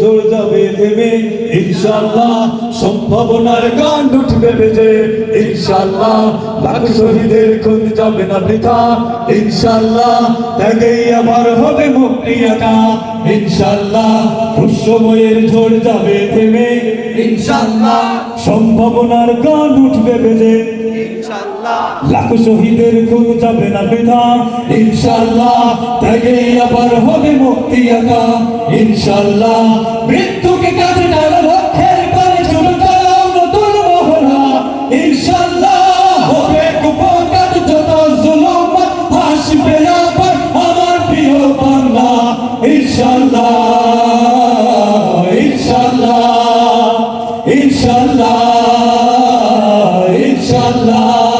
ঝড় যাবে থেমে ইনশাল্লাহ সম্ভাবনার গান উঠবে বেজে। ইনশাল্লাহ লাখ শহীদের খুন যাবে না বৃথা। ইনশাল্লাহ ত্যাগেই আবার হবে মুক্তি ইনশাল্লাহ দুঃসময়ের ঝড় যাবে থেমে। ইনশাল্লাহ সম্ভাবনার গান উঠবে বেজে। লাখ শহীদের খুন যাবে না বৃথা ইনশাল্লাহ ত্যাগে আবার হবে মুক্তি একা ইনশাল্লাহ মৃত্যুকে কাছে টানা লক্ষ্যের পারে ইনশাল্লাহ ইনশাল্লাহ ইনশাল্লাহ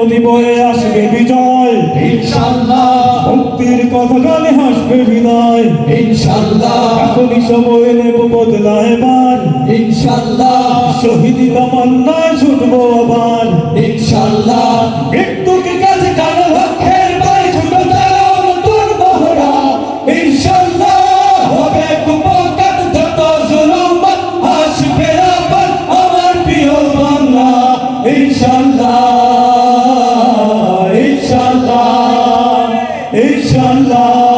নদী বয়ে আসবে বিজয় ইনশাল্লাহ মুক্তির কথা গানে হাসবে বিদায় ইনশাল্লাহ এখনই সময় নেব বদলা এবার। ইনশাল্লাহ শহীদি তামান্নায় ছুটবো আবার। ইনশাল্লাহ মৃত্যুকে কাছে টানা লক্ষ্যের বাড়ি ছুটে যাও নতুন মহড়া। ইনশাল্লাহ হবে কুপকার যত জুলুম আসবে আবার আমার প্রিয় বাংলা। ইনশাল্লাহ ইনশাল্লাহ